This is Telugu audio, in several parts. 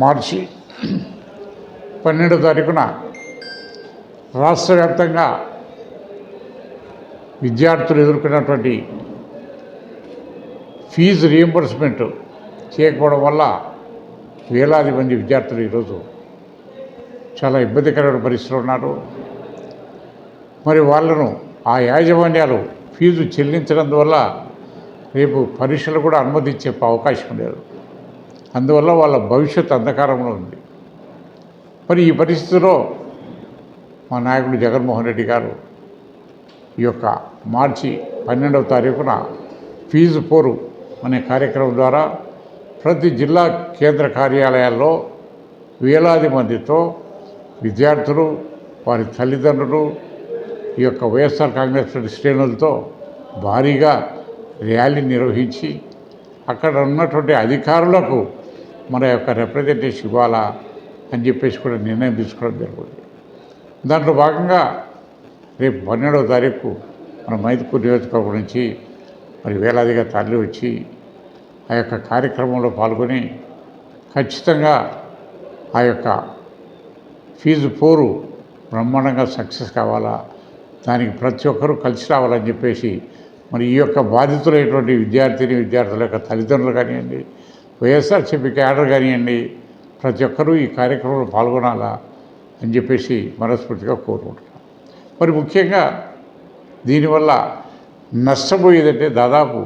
మార్చి పన్నెండో తారీఖున రాష్ట్ర వ్యాప్తంగా విద్యార్థులు ఎదుర్కొన్నటువంటి ఫీజు రియంబర్స్మెంట్ చేయకపోవడం వల్ల వేలాది మంది విద్యార్థులు ఈరోజు చాలా ఇబ్బందికరమైన పరిస్థితులు ఉన్నారు. మరి వాళ్ళను ఆ యాజమాన్యాలు ఫీజు చెల్లించడం వల్ల రేపు పరీక్షలు కూడా అనుమతించే అవకాశం లేదు. అందువల్ల వాళ్ళ భవిష్యత్ అంధకారంలో ఉంది. మరి ఈ పరిస్థితిలో మా నాయకుడు జగన్మోహన్ రెడ్డి గారు ఈ యొక్క మార్చి పన్నెండవ తారీఖున ఫీజు పోరు అనే కార్యక్రమం ద్వారా ప్రతి జిల్లా కేంద్ర కార్యాలయాల్లో వేలాది మందితో విద్యార్థులు వారి తల్లిదండ్రులు ఈ యొక్క వైఎస్ఆర్ కాంగ్రెస్ పార్టీ శ్రేణులతో భారీగా ర్యాలీ నిర్వహించి అక్కడ ఉన్నటువంటి అధికారులకు మన యొక్క రిప్రజెంటేషన్ ఇవ్వాలా అని చెప్పేసి కూడా నిర్ణయం తీసుకోవడం జరుగుతుంది. దాంట్లో భాగంగా రేపు పన్నెండవ తారీఖు మన మైదుపూర్ నియోజకవర్గం నుంచి మరి వేలాదిగా తరలి వచ్చి ఆ యొక్క కార్యక్రమంలో పాల్గొని ఖచ్చితంగా ఆ యొక్క ఫీజు పోరు బ్రహ్మాండంగా సక్సెస్ కావాలా దానికి ప్రతి ఒక్కరూ కలిసి రావాలని చెప్పేసి మరి ఈ యొక్క బాధితులైనటువంటి విద్యార్థిని విద్యార్థుల యొక్క తల్లిదండ్రులు కానివ్వండి వైఎస్ఆర్సీపీ క్యాడర్ కానివ్వండి ప్రతి ఒక్కరూ ఈ కార్యక్రమంలో పాల్గొనాలా అని చెప్పేసి మనస్ఫూర్తిగా కోరుకుంటున్నాను మరి ముఖ్యంగా దీనివల్ల నష్టపోయేదంటే దాదాపు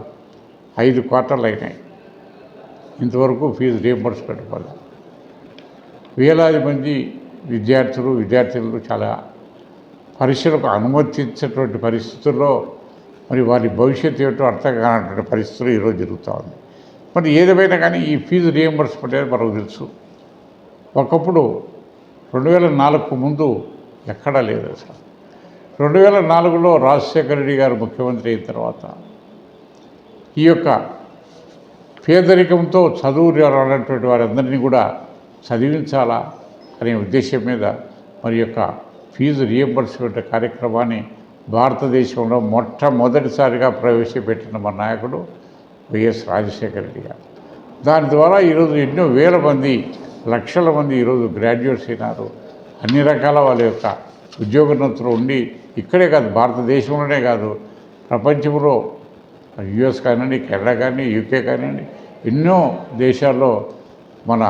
ఐదు క్వార్టర్లు అయినాయి. ఇంతవరకు ఫీజు రియంబర్స్మెంట్ వల్ల. వేలాది మంది విద్యార్థులు విద్యార్థులు చాలా పరీక్షలకు అనుమతించేటువంటి పరిస్థితుల్లో మరి వారి భవిష్యత్తు ఏమిటో అర్థం కానటువంటి పరిస్థితులు ఈరోజు జరుగుతూ ఉంది. మరి ఏదేమైనా కానీ ఈ ఫీజు రియంబర్స్మెంట్ అనేది మనకు తెలుసు. ఒకప్పుడు రెండు వేల నాలుగుకు ముందు ఎక్కడా లేదు అసలు. రెండు వేల నాలుగులో రాజశేఖర రెడ్డి గారు ముఖ్యమంత్రి అయిన తర్వాత ఈ యొక్క పేదరికంతో చదువు రానటువంటి వారందరినీ కూడా చదివించాలా అనే ఉద్దేశం మీద మరి యొక్క ఫీజు రియంబర్స్మెంట్ కార్యక్రమాన్ని భారతదేశంలో మొట్టమొదటిసారిగా ప్రవేశపెట్టిన మా నాయకుడు వైఎస్ రాజశేఖర రెడ్డి గారు. దాని ద్వారా ఈరోజు ఎన్నో వేల మంది లక్షల మంది ఈరోజు గ్రాడ్యుయేట్స్ అయినారు. అన్ని రకాల వాళ్ళ యొక్క ఉద్యోగోన్నతులు ఉండి ఇక్కడే కాదు భారతదేశంలోనే కాదు ప్రపంచంలో యుఎస్ కానివ్వండి కెనడా కానీ యూకే కానివ్వండి ఎన్నో దేశాల్లో మన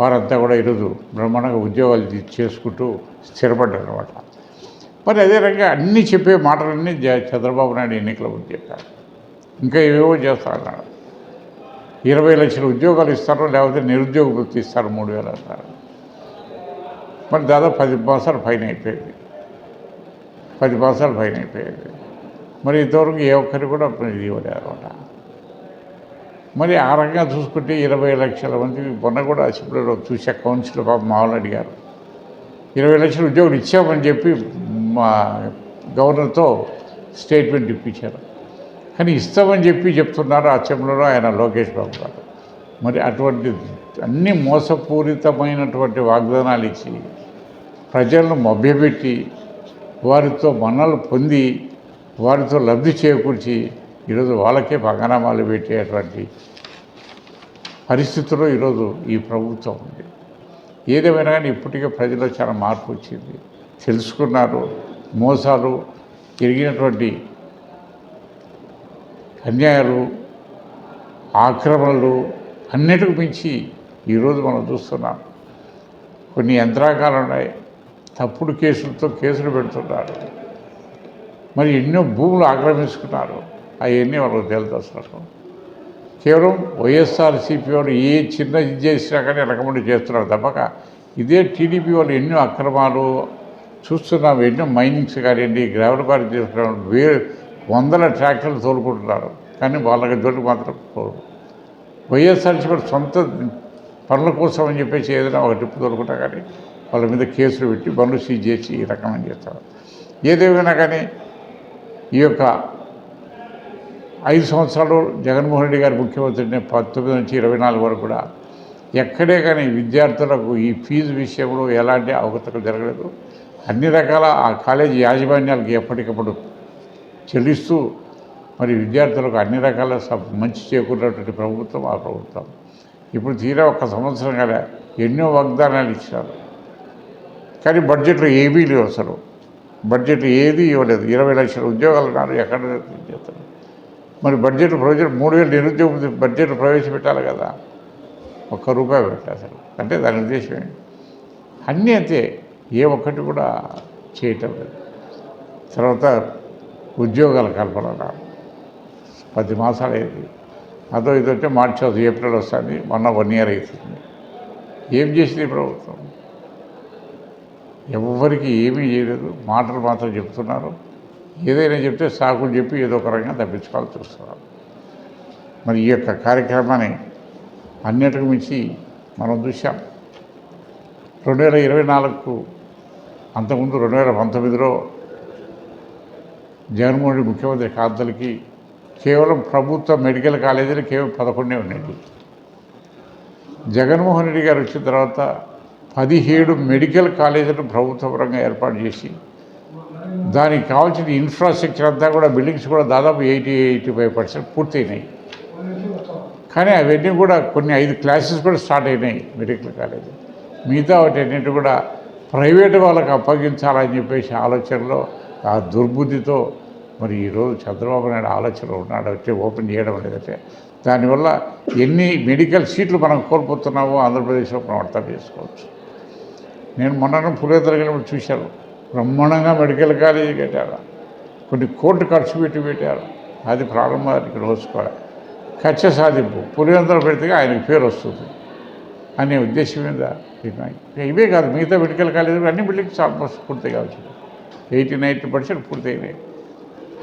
వారంతా కూడా ఈరోజు బ్రహ్మాండంగా ఉద్యోగాలు చేసుకుంటూ స్థిరపడ్డారు అనమాట మరి అదే రకంగా అన్నీ చెప్పే మాటలన్నీ చంద్రబాబు నాయుడు ఎన్నికల ముందు చెప్పారు. ఇంకా ఏవేవో చేస్తా అన్నాడు. ఇరవై లక్షల ఉద్యోగాలు ఇస్తారు లేకపోతే నిరుద్యోగ వృత్తి ఇస్తారు మూడు వేలు అంటారు. మరి దాదాపు పది మాసాలు పైన అయిపోయింది. పది మాసాలు పైన అయిపోయింది. మరి ఇంతవరకు ఏ ఒక్కరు కూడా ఇది ఇవ్వలేదు మరి ఆ రకంగా చూసుకుంటే ఇరవై లక్షల మంది మొన్న కూడా అసెంబ్లీలో చూసే కౌన్సిల్ పాప మామూలు అడిగారు. ఇరవై లక్షల ఉద్యోగులు ఇచ్చామని చెప్పి మా గవర్నర్తో స్టేట్మెంట్ ఇప్పించారు. కానీ ఇస్తామని చెప్పి చెప్తున్నారు అసెంబ్లీలో ఆయన లోకేష్ బాబు గారు. మరి అటువంటి అన్ని మోసపూరితమైనటువంటి వాగ్దానాలు ఇచ్చి ప్రజలను మభ్యపెట్టి వారితో మన్నలు పొంది వారితో లబ్ధి చేకూర్చి ఈరోజు వాళ్ళకే పగనామాలు పెట్టేటువంటి పరిస్థితుల్లో ఈరోజు ఈ ప్రభుత్వం ఉంది. ఏదేమైనా కానీ ఇప్పటికే ప్రజల్లో చాలా మార్పు వచ్చింది. తెలుసుకున్నారు మోసాలు జరిగినటువంటి అన్యాయాలు ఆక్రమణలు అన్నిటికి మించి ఈరోజు మనం చూస్తున్నాం. కొన్ని యంత్రాంగాలు ఉన్నాయి. తప్పుడు కేసులతో కేసులు పెడుతున్నారు. మరి ఎన్నో భూములు ఆక్రమించుకున్నారు. అవన్నీ వాళ్ళకి తెలుసు అసలు కేవలం వైఎస్ఆర్సీపీ వాళ్ళు ఏ చిన్న ఇది చేసినా కానీ రికమెండ్ చేస్తున్నారు తప్పక. ఇదే టీడీపీ వాళ్ళు ఎన్నో అక్రమాలు చూస్తున్నాం ఎన్నో మైనింగ్స్ కానివ్వండి గ్రావెల్ బార్ చేస్తున్నారు వేరే వందల ట్రాక్టర్లు తోలుకుంటున్నారు కానీ వాళ్ళకి జోటు మాత్రం పోరు. వైఎస్ఆర్సీపీ కూడా సొంత పనుల కోసం అని చెప్పేసి ఏదైనా ఒక ట్రిప్ తోలుకుంటా కానీ వాళ్ళ మీద కేసులు పెట్టి పనులు సీజ్ చేసి ఈ రకమైన చేస్తారు. ఏదేమైనా కానీ ఈ యొక్క ఐదు సంవత్సరాలు జగన్మోహన్ రెడ్డి గారు ముఖ్యమంత్రిని పంతొమ్మిది నుంచి ఇరవై నాలుగు వరకు కూడా ఎక్కడే కానీ విద్యార్థులకు ఈ ఫీజు విషయంలో ఎలాంటి అవగతలు జరగలేదు. అన్ని రకాల ఆ కాలేజీ యాజమాన్యాలకు ఎప్పటికప్పుడు చెల్లిస్తూ మరి విద్యార్థులకు అన్ని రకాల సబ్ మంచి చేకూరినటువంటి ప్రభుత్వం ఆ ప్రభుత్వం. ఇప్పుడు తీరా ఒక్క సంవత్సరం కదా ఎన్నో వాగ్దానాలు ఇచ్చారు కానీ బడ్జెట్లో ఏమీ లేవు అసలు. బడ్జెట్లో ఏది ఇవ్వలేదు. ఇరవై లక్షల ఉద్యోగాలు ఉన్నారు ఎక్కడ చేస్తారు? మరి బడ్జెట్ ప్రయోజనం మూడు వేలు నిరుద్యోగ బడ్జెట్ ప్రవేశపెట్టాలి కదా. ఒక్క రూపాయి పెట్టాలి అసలు. అంటే దాని ఉద్దేశం ఏంటి? అన్నీ అంతే. ఏ ఒక్కటి కూడా చేయటం లేదు. తర్వాత ఉద్యోగాల కల్పన రాదు. పది మాసాలు అయింది అదో ఇది వచ్చే మార్చి వస్తుంది ఏప్రిల్ వస్తుంది. మొన్న వన్ ఇయర్ అవుతుంది ఏం చేసింది ప్రభుత్వం? ఎవరికి ఏమీ చేయలేదు. మాటలు మాత్రం చెప్తున్నారు. ఏదైనా చెప్తే సాకులు చెప్పి ఏదో ఒక రకంగా తప్పించుకోవాలని చూస్తున్నారు మరి ఈ యొక్క కార్యక్రమాన్ని అన్నిటికి మించి మనం చూసాం రెండు వేల ఇరవై నాలుగుకు అంతకుముందు రెండు వేల పంతొమ్మిదిలో జగన్మోహన్ రెడ్డి ముఖ్యమంత్రి కాంతలకి కేవలం ప్రభుత్వ మెడికల్ కాలేజీలు కేవలం పదకొండే ఉన్నాయి. జగన్మోహన్ రెడ్డి గారు వచ్చిన తర్వాత పదిహేడు మెడికల్ కాలేజీలు ప్రభుత్వపరంగా ఏర్పాటు చేసి దానికి కావాల్సిన ఇన్ఫ్రాస్ట్రక్చర్ అంతా కూడా బిల్డింగ్స్ కూడా దాదాపు ఎయిటీ ఎయిటీ ఫైవ్ పర్సెంట్ పూర్తయినాయి. కానీ అవన్నీ కూడా కొన్ని ఐదు క్లాసెస్ కూడా స్టార్ట్ అయినాయి మెడికల్ కాలేజీ మిగతా వాటి అన్నింటి కూడా ప్రైవేట్ వాళ్ళకి అప్పగించాలని చెప్పేసి ఆలోచనలో ఆ దుర్బుద్ధితో మరి ఈరోజు చంద్రబాబు నాయుడు ఆలోచన ఉన్నాడు వచ్చి ఓపెన్ చేయడం లేదంటే దానివల్ల ఎన్ని మెడికల్ సీట్లు మనం కోల్పోతున్నామో ఆంధ్రప్రదేశ్లో మనం అర్థం చేసుకోవచ్చు. నేను మొన్న పురేతరగిన చూశాను. బ్రహ్మాండంగా మెడికల్ కాలేజీ కట్టారు. కొన్ని కోట్లు ఖర్చు పెట్టి పెట్టారు. అది ప్రారంభానికి రోజుకోవాలి కచ్చ సాధింపు. పులివెందులు పెడితే ఆయనకు పేరు వస్తుంది అనే ఉద్దేశం మీద ఇవే కాదు మిగతా మెడికల్ కాలేజీలు అన్ని బిల్డింగ్స్ ఆల్మోస్ట్ పూర్తి కావచ్చు. ఎయిటీ నైంటీ పర్సెంట్ పూర్తయినాయి.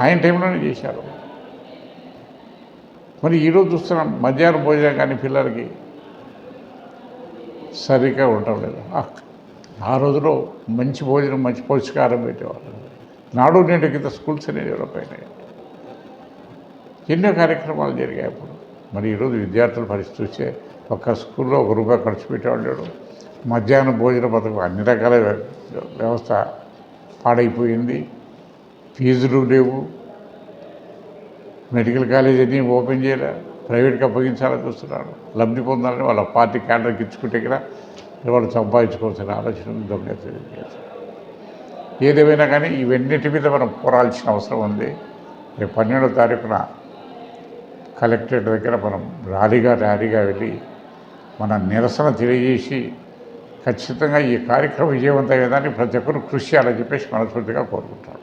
ఆయన టైంలోనే చేశారు. మరి ఈరోజు చూస్తున్నాం మధ్యాహ్నం భోజనం కానీ పిల్లలకి సరిగ్గా ఉండటం లేదు. ఆ, రోజులో మంచి భోజనం మంచి పౌష్టికారం పెట్టేవాళ్ళు. నాడు నేడు కింద స్కూల్స్ అనేవి డెవలప్ అయినాయి. ఎన్నో కార్యక్రమాలు జరిగాయి అప్పుడు. మరి ఈరోజు విద్యార్థుల పరిస్థితి చూస్తే ఒక్క స్కూల్లో ఒక రూపాయి ఖర్చు పెట్టేవాడు మధ్యాహ్నం భోజన పథకం అన్ని రకాల వ్య- వ్యవస్థ పాడైపోయింది. ఫీజులు లేవు. మెడికల్ కాలేజ్ అన్నీ ఓపెన్ చేయలే. ప్రైవేట్కి అప్పగించాలని చూస్తున్నారు. లబ్ధి పొందాలని వాళ్ళ పార్టీ క్యాడర్కి ఇచ్చుకుంటే కదా వాళ్ళు సంపాదించుకోవాల్సిన ఆలోచన దొంగ ఏదేమైనా కానీ ఇవన్నిటి మీద మనం పోరాల్సిన అవసరం ఉంది. రేపు పన్నెండో తారీఖున కలెక్టరేట్ దగ్గర మనం ర్యాలీగా ర్యాలీగా వెళ్ళి మన నిరసన తెలియజేసి ఖచ్చితంగా ఈ కార్యక్రమం విజయవంతమయ్యేదాన్ని ప్రతి ఒక్కరు కృషి చేయాలని చెప్పేసి మనస్ఫూర్తిగా కోరుకుంటాను